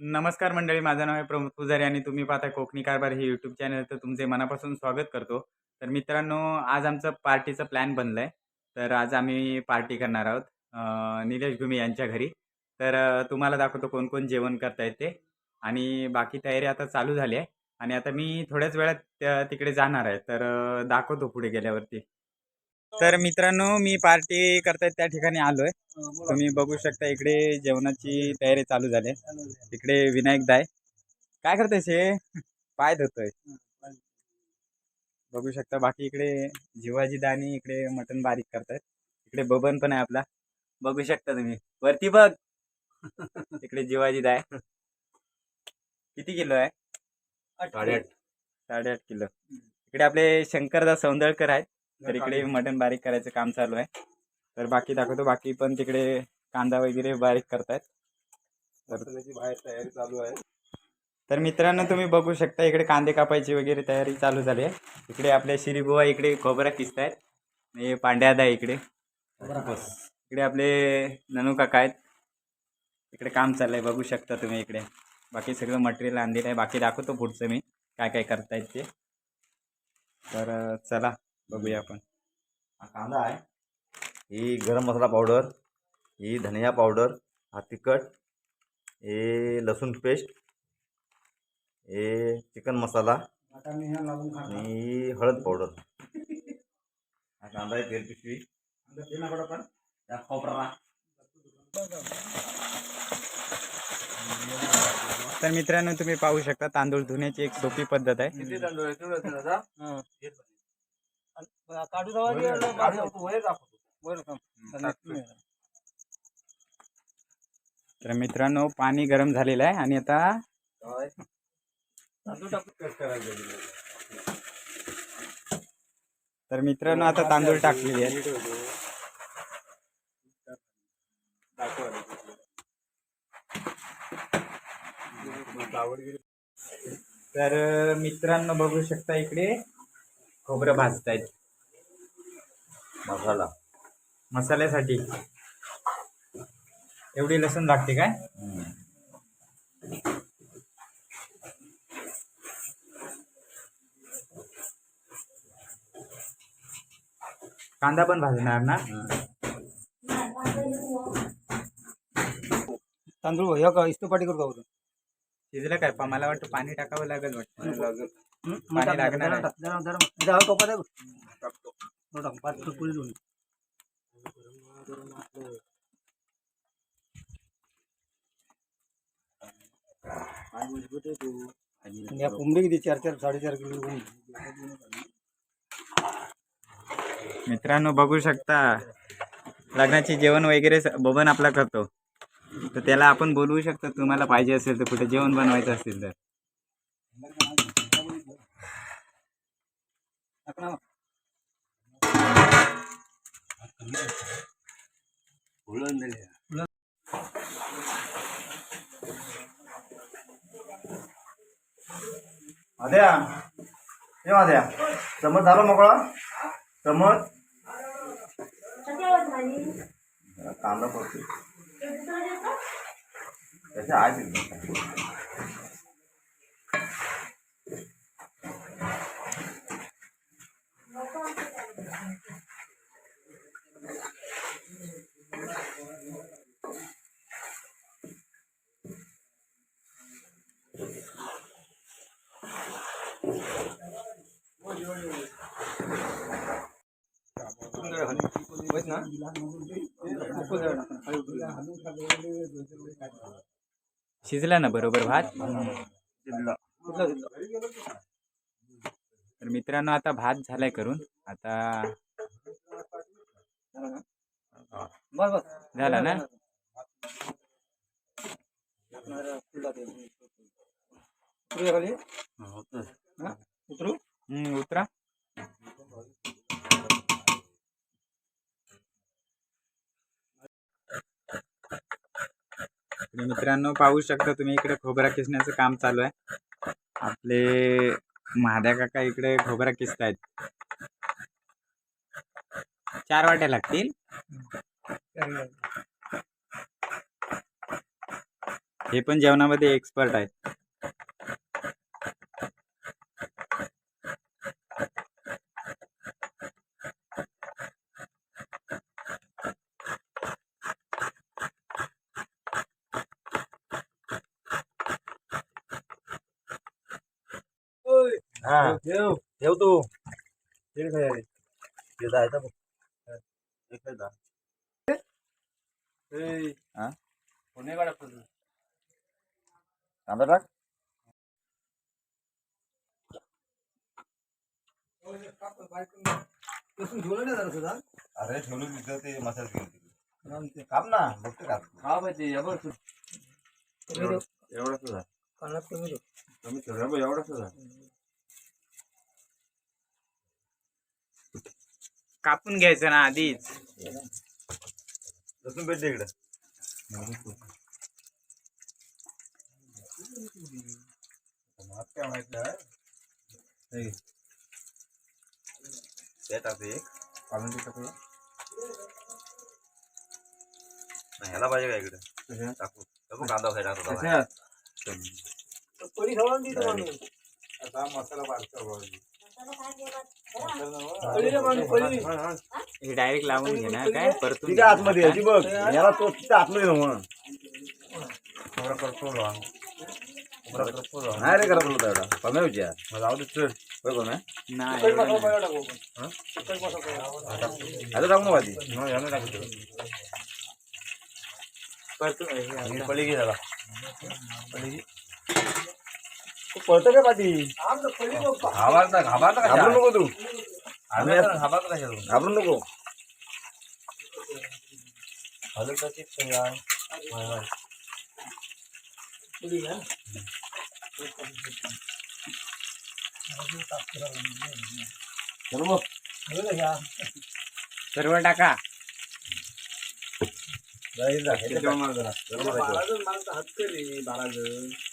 नमस्कार मंडळी माझं नाव आहे प्रमोद पुजारी आणि तुम्ही पाहता कोकणी कारभार हे यूट्यूब चॅनल तर तुमचे मनापासून स्वागत करतो. तर मित्रांनो आज आमचं पार्टीचं प्लॅन बनलं आहे तर आज आम्ही पार्टी करणार आहोत निलेश घुमे यांच्या घरी. तर तुम्हाला दाखवतो कोण कोण जेवण करता येते आणि बाकी तयारी आता चालू झाली आहे. आणि आता मी थोड्याच वेळात तिकडे जाणार आहे. तर दाखवतो पुढे गेल्यावरती. तर मित्रांनो मी पार्टी करतायत त्या ठिकाणी आलो आहे तुम्ही बघू शकता इकडे जेवणाची तयारी चालू झाली. इकडे विनायक दाय. काय करताय शे पाय धुतोय. बघू शकता बाकी इकडे जिवाजी दानी इकडे मटण बारीक करतायत. इकडे बबन पण आहे आपला. बघू शकता तुम्ही. वरती बघ. इकडे जिवाजी दाय. किती किलो आहे? साडेआठ. साडेआठ किलो. इकडे आपले शंकरदास सौंदळकर आहेत. तर इकडे मटण बारीक करायचं काम चालू आहे. तर बाकी दाखवतो बाकी पण तिकडे कांदा वगैरे बारीक करतायत. तर बाहेर तयारी चालू आहे. तर मित्रांनो तुम्ही बघू शकता इकडे कांदे कापायची वगैरे तयारी चालू झाली आहे. इकडे आपले शिरीबुवा इकडे खोबरा किसतायत. हे पांड्यादा आहे इकडे. इकडे आपले ननू काका आहेत. इकडे काम चाललंय बघू शकता तुम्ही इकडे. बाकी सगळं मटेरियल आणलेलं आहे. बाकी दाखवतो पुढचं मी काय काय करतायत ते. तर चला. बघूया आपण. हा कांदा आहे. ही गरम मसाला पावडर ही धनिया पावडर हा तिखट हे लसूण पेस्ट हे चिकन मसाला आणि ही हळद पावडर हा कांदा आहे तेल पिशवी. तर मित्रांनो तुम्ही पाहू शकता तांदूळ धुण्याची एक सोपी पद्धत आहे. तर मित्रांनो पाणी गरम झालेलं आहे आणि आता तर मित्रांनो आता तांदूळ टाकलेले आहेत. तर मित्रांनो बघू शकता इकडे खोबरं भाजतायत. मसाला मसाल्यासाठी एवढी लसूण लागते काय. कांदा पण भाजणार ना तांदूळ ह्या का इस्तपाटी करतो आपण शिजलं काय पा मला वाटतं पाणी टाकावं लागेल वाटतं हं? पाणी लागणार जरा आहे. टाक, जरा- जरा- जरा या कोंबडी किती चार चार साडेचार किलो. मित्रांनो बघू शकता लग्नाचे जेवण वगैरे स- बबन आपला करतो. तर त्याला आपण बोलवू शकतो तुम्हाला पाहिजे असेल तर कुठे जेवण बनवायचं असेल तर. अद्या ना. आद्या हे आद्या चमच झाला मोकळा? चमच कांदा पडतो त्याच्या आहे शिजला ना बरोबर भात? तर मित्रांनो आता भात झालाय करून. आता झाला ना? हो, फुलला ते. उतरूया खाली हा? उतरू हम्म, उतरा इकडे मित्रांनो पाहू शकता तुम्ही इकडे खोबरा किसण्याचं काम चालू आहे. आपले महाद्या काका इकडे खोबरा किसतायत. चार वाट्या लागतील. हे पण जेवणामध्ये एक्सपर्ट आहेत हा ठेव ठेव तू ठीक आहे ते जायचं बघ एक आहे जा. हा? कांदा टाक ठेवलं नाही जरा सुद्धा अरे ठेवलं तिथं ते तिकडे. कारण ते काप ना बघते काप हा पाहिजे एवढं कमी देऊ एवढा सुद्धा कमी कमी एवढा सुद्धा कापून घ्यायचं ना आधीच. लसूण भेटते इकडे. काय माहीत टाकते एक काढून नाही, ह्याला पाहिजे का इकडे? टाकू. टाकू कांदा खायला. आता मसाला. हे डायरेक्ट लावून घे ना काय परतून ठीक आहे आतमध्ये आहे, ती बघ याला तो तिथं आतमध्ये आहे मग नाही रे करत होता एवढा कमी होती यार मला आवडत चल होय कोण आहे नाही तिखट एवढं मसाला नाही. पहिला टाकू आपण. तिखट मसाला पहिला. आता टाकू नका ती यानं टाकतो परतून हे आता. पळी घे त्याला पळी घे पळतं का पाठी आमचं पडी बघ. घाबरता घाबरता घाबरू नको तू घाबरता कशा तू घाबरू नको पडी ना. बरोबर हे बघ ह्या. सर्व टाका बाराजण माणसं हातकरी, बाराजण. कमीच करूया तिथं. आधी बाजूया त्याला भाजी होती. मग आपण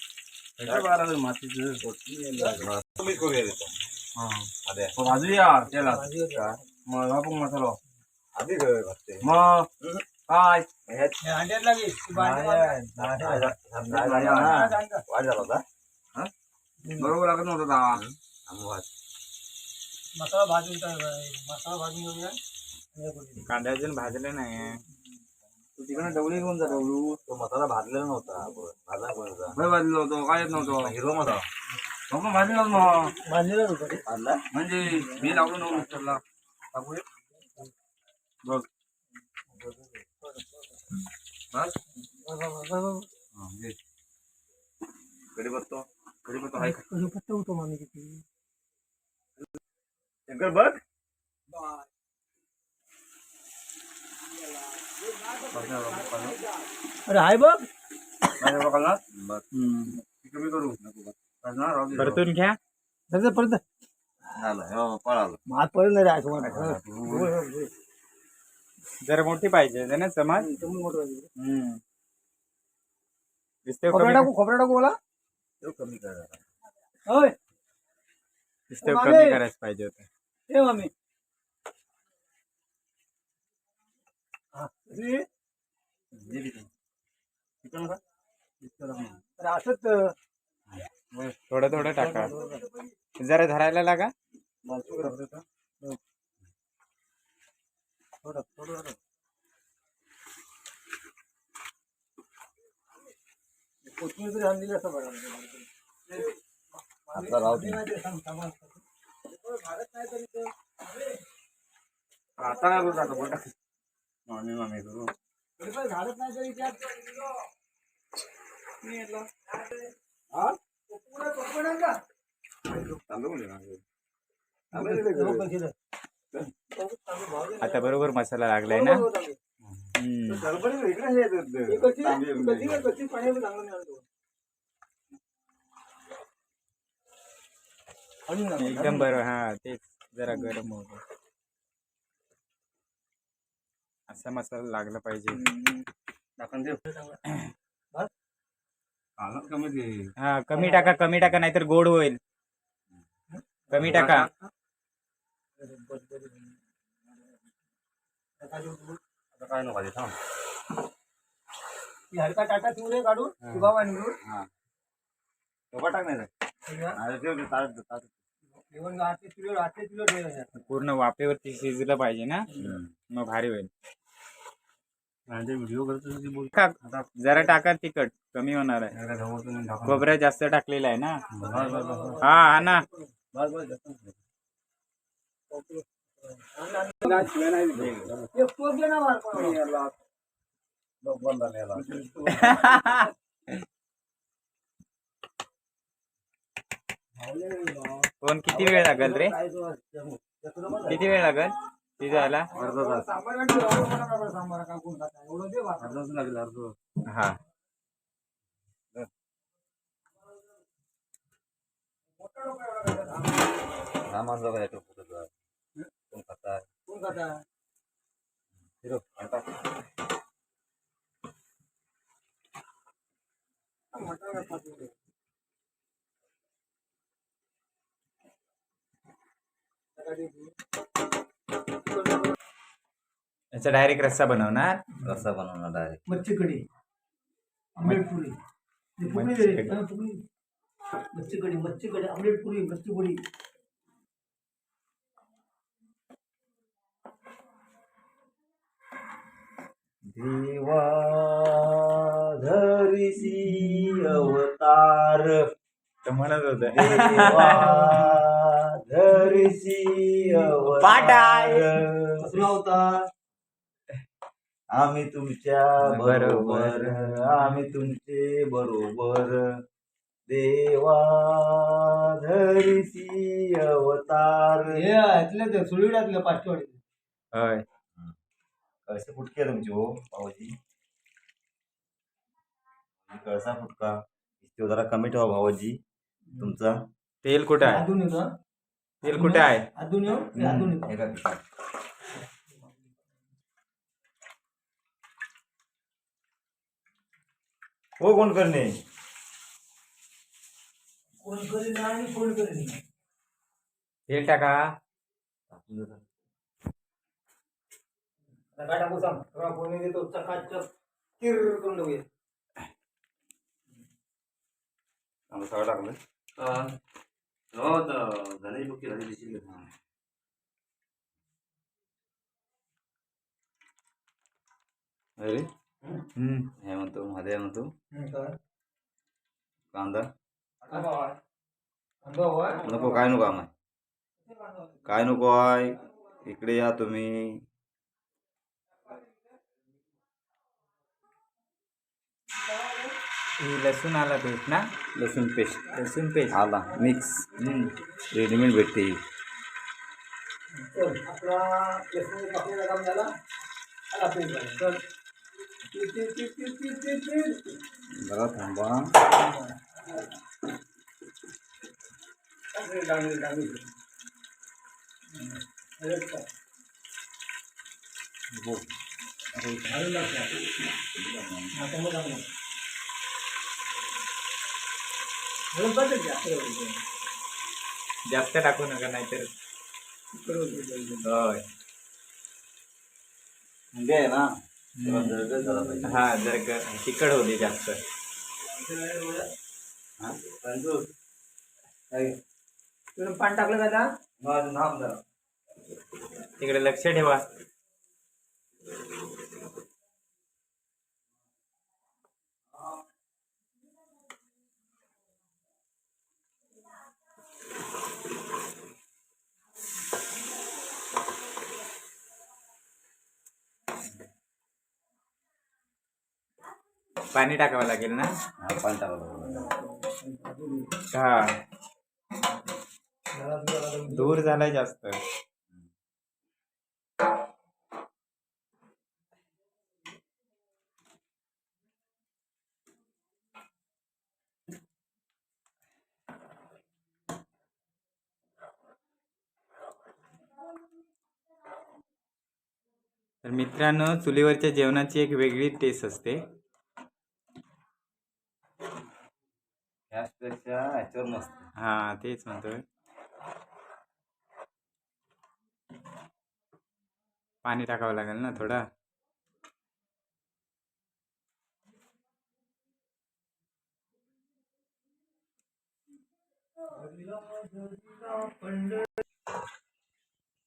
बरोबर लागत नव्हतं दहा आम्ही वाद. मसाला भाजून टाक बाई. मसाला भाजून घेऊया आणि हे करूया. कांदा अजून भाजलं नाही तू तिकडे डवळी घेऊन जा डवळू तो मसाला भाजलेला नव्हता. भाजला पण होता? भाई भाजलं होतं. काय येत नव्हतं? हिरवा मसाला मग भाजलं मग भाजलेलं होतं ते. भाजला? म्हणजे मी लावलो नव्हतं मिक्सरला टाकू बघ. बस हा, घे. कढीपत्ता कढीपत्ता आहे का? कढीपत्ता होतो मामी किती. शंकर बघ. अरे हाय बघ. कमी करू. राहू दे. परतून घ्या. त्याचं परत झालं. हो, पळालं. भात परत नाही राहायचं मला. जरा मोठी पाहिजे है ना समाज? तुम्ही मोठं पाहिजे. हम्म. दिसतंय खोबरं कमी? टाकू खोबरं टाकू मला? तो कमी करा. होय. दिसतंय मागे. कमी करायचं पाहिजे होतं. हे मामी. हा? असंच थोडं थोडं टाका. जरा धरायला लागा. थोडं थोडं थोडं. कोथिंबीर जरी आणलेली असं बघा. आता राहू दे. नाही आता आता बोटा मामी मामी करू. झाडच नाही तरी त्यात. मी येतलो. हा? आता बरोबर मसाला लागलाय ना? नाही. एकदम बरोबर हा तेच जरा गरम होत. असा मसाला लागला पाहिजे. टाकून देऊ? आला कमी दे. हा कमी टाका कमी टाका नाहीतर गोड होईल. कमी टाका. काय नको थांब हलका टाटा ती बाबा निवडून हा. डोका टाक नाही पूर्ण वाफेवरती शिजलं पाहिजे ना. मग भारी होईल. टाक. जरा टाका तिखट. कमी होणार आहे. खोबरं जास्त टाकलेलं आहे ना. हा हा ना बस, बस, जास्त नाही. एक टोप दे ना मार कोणाला. बघ, बंद झालं याला. कोण किती वेळ लागेल रे किती वेळ लागेल अर्धा तास. खाता दे बाबा. अर्धा तास लागेल, अर्धा. हा. कोण खाताय? कोण खाता खात याचा डायरेक्ट रस्सा बनवणार? रस्सा बनवणार डायरेक्ट मच्छी कढी आमलेट पुरी ते फुगडी मच्छी. कढी. हा. मच्छी कढी मच्छी कढी पुरी मच्छी पुरी देवा धरिसी अवतार. तर म्हणत होत देवा. धरिसी कसला होता आम्ही तुमच्या बरोबर. आम्ही तुमचे बरोबर. देवा धरिसी अवतार. हे ऐकलं ते सुळीडातलं पाचशेवाडी होय. कळसे फुटके तुमची हो भावाजी. कळसा फुटका. तो जरा कमी ठेवा भावाजी. तुमचा. तेल कुठं आहे? अजून तेल कुठे आहे? अजून येऊ? अजून. हो कोण करणे? कोण आणि कोण तेल टाका. नका टाकू सांग? तेव्हा कोणी देतो चकाचक किर करून टाकूया. सगळं टाकलं हो तर झाली बुकी झाली दिसली अरे हम्म हे म्हणतो मध्ये म्हणतो? कांदा. नको काय नको आम्हाला काय नको आहे इकडे या तुम्ही ही लसूण आला पेस्ट ना लसूण पेस्ट लसूण पेस्ट आला मिक्स रेडीमेड भेटते ही आपला लसूण कापलेला काम झाला आला झाला. जरा थांबा. हम्म. हो. घालून टाक त्यात. हा, त्यामुळे टाकू. घालून टाक ते त्यात. बरोबर. जास्त टाकू नका नाहीतर. होय म्हणजे आहे ना जरा जळजळ झाला पाहिजे. हा जर का तिखट होते जास्त हा? काय? पाणी टाकलं का आता? माझं नाम जरा. तिकडे लक्ष ठेवा पाणी टाकावं लागेल ना? हा, पाणी टाकावं हा. दूर झालाय जास्त. तर मित्रांनो चुलीवरच्या जेवणाची एक वेगळी टेस्ट असते. ह्याचपेक्षा ह्याच्यावर तेच म्हणतोय. पाणी टाकावं लागेल ना थोडा?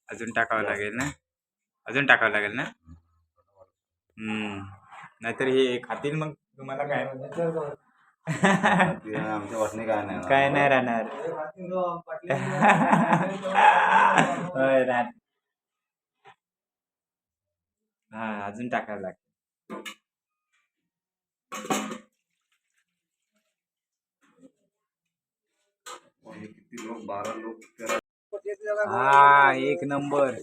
अजून टाकावं लागेल ना? अजून टाकावं लागेल ना? हम्म. नाहीतर हे खातील मग तुम्हाला काय? आमच्या वाटणे काय नाही काय नाही राहणार होय राहणार हा अजून टाकायला लागत किती लोक बारा लोक हा एक नंबर.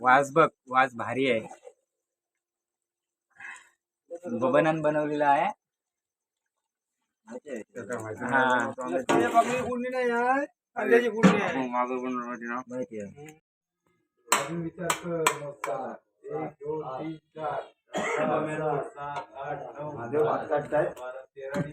वास बघ वास भारी आहे. बबनान बनवलेला आहे हा गुंडी नाही आहे कांद्याची गुंडी आहे मागं पण राहते ना माहिती आहे. महादेव हात काढतायत. बारा तेरा आणि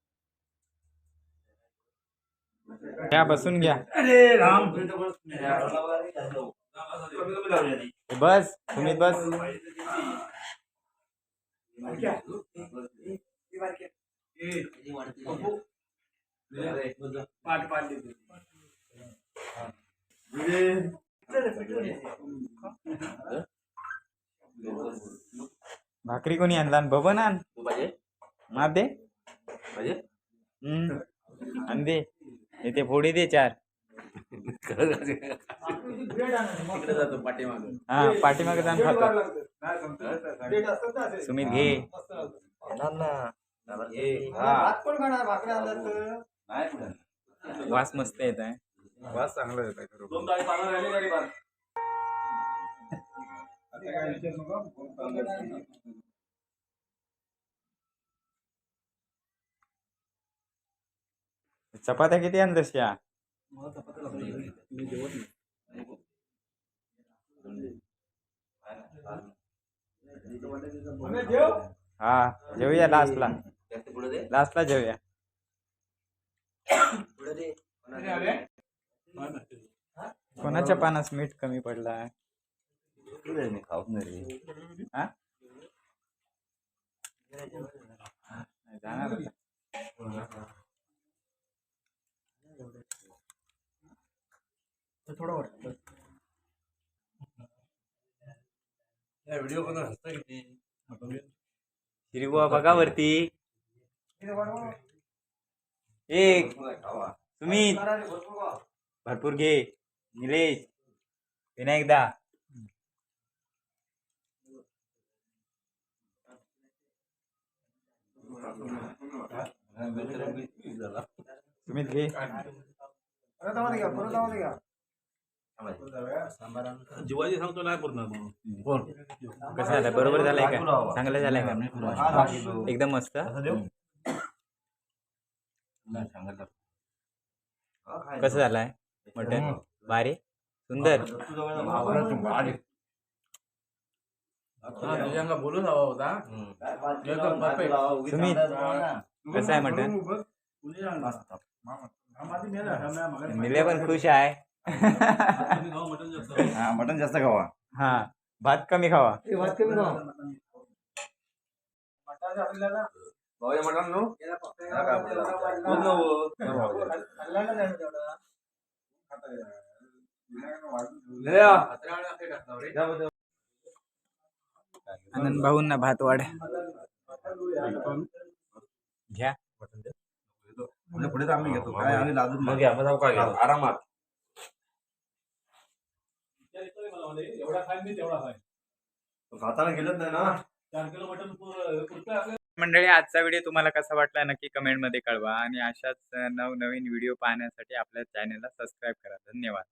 घ्या बसून घ्या. अरे राम बस. तुम्ही बस. भाकरी कोणी आणला बबन आण. तू पाहिजे मा दे पाहिजे हम्म आण दे येते फोडी दे चार जातो पाठीमागे हा पाठीमागे जाऊन खातो डेट असतात ना असे. सुमित घे मस्त लागतं. येणार ना. भात पण खाणार भाकऱ्या आणल्यात तर. नाही वास मस्त येत आहे वास चांगला येत आहे. आता काय विचार नको. चपात्या किती आणलं श्या आम्ही जेव. हा जेवूया लास्टला जास्त पुढे दे लास्टला जेवूया. कोणाच्या पानास मीठ कमी पडला? खाऊत नाही रे हा जाणार आता. व्हिडिओ कोण हसता किती हिरवा बघा वरती एक सुमित। भरपूर घे निलेश विनायकदा सुमित घे परत आम्हाला घ्या, परत आम्हाला घ्या. जीवाजी सांगतो नाही पूर्ण. कोण? कसं झालं बरोबर झालंय का? चांगलं झालंय का? एकदम मस्त. कसं झालंय? मटन? भारी? सुंदर? तुझ्या बोलून हवा होता सुमित कसं आहे मटन? मिले पण खुश आहे. हा मटन जास्त खावा. हा भात कमी खावा. भात कमी खावा. आनंद भाऊंना भात वाढ. घ्या. पुढे आम्ही घेतो. काय आम्ही लाजून मग घ्या. आरामात एवढा खाईन मी तेवढा खाईन. खाताना गेलंच नाही ना चार किलो मटण पुरं- पुरतं आपल्याला. मंडळी आजचा व्हिडिओ तुम्हाला कसा वाटला नक्की कमेंटमध्ये कळवा आणि अशाच नवनवीन व्हिडिओ पाहण्यासाठी आपल्या चॅनलला सबस्क्राईब करा धन्यवाद